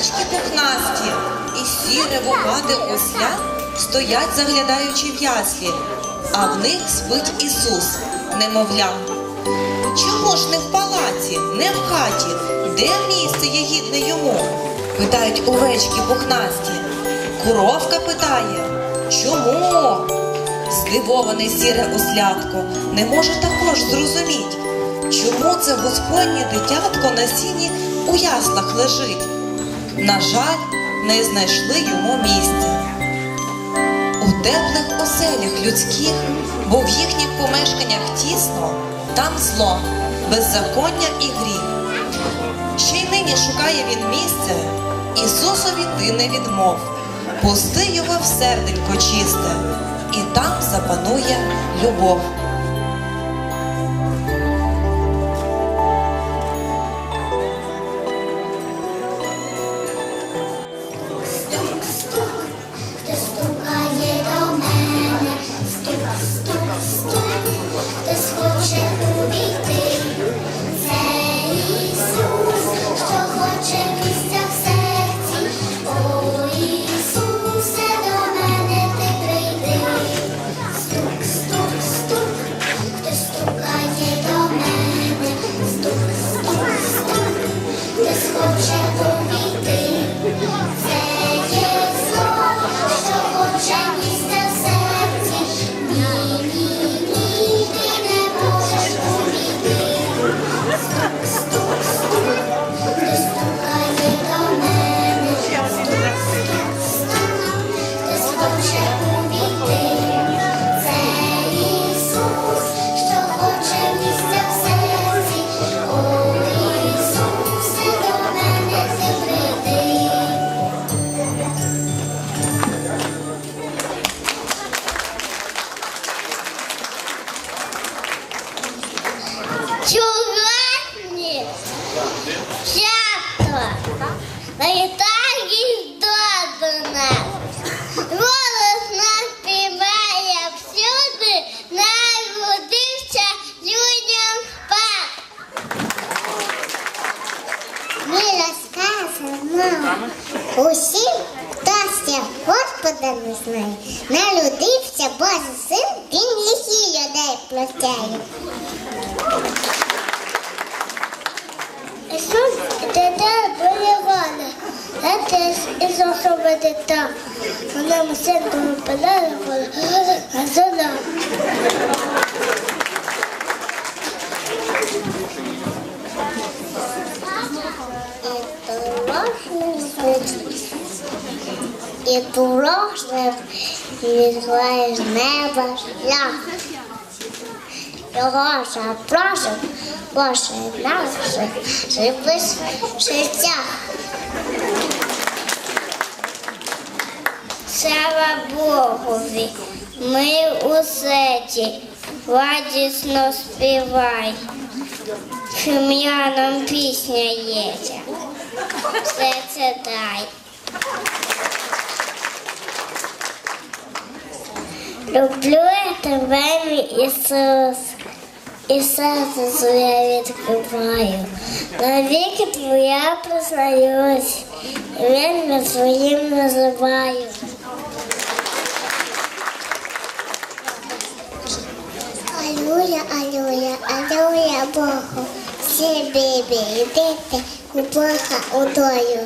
овечки пухнасті і сіре вухаде осля стоять, заглядаючи в яслі, а в них спить Ісус, немовля. Чому ж не в палаці, не в хаті? Де місце є гідне йому? Питають овечки пухнасті. Коровка питає, чому? Здивоване сіре ослятко не може також зрозуміть, чому це господнє дитятко на сіні у яслах лежить. На жаль, не знайшли йому місця. У теплих оселях людських, бо в їхніх помешканнях тісно, там зло, беззаконня і гріх. Ще й нині шукає він місце, Ісусові ти не відмов. Пусти його в серденько чисте, і там запанує любов. Стук, стук, стук, ти схоче Вітає до нас. Голос нас співає всюди, народився людям спас. Ми розкажемо усім, хто ще Господа не знає. Народився Божий син, він лісі людей прощає. Ісус дитя полювали, а теж Ісусове дитя. Вона синкою подарувала, а зона. І дорожним відзває з неба шлях. Його запросив Боже наше життя. Слава Богові, ми у сеті, радісно співай. Хім'янам пісня єтя. Все це дай. Люблю я тебе, мій Ісус, і серце своє відкриваю. Навіки твоя признаюсь, ім'я своїм називаю. Алюя, аллилуйя, аллилуйя Богу, всі бібі і у Бога удою.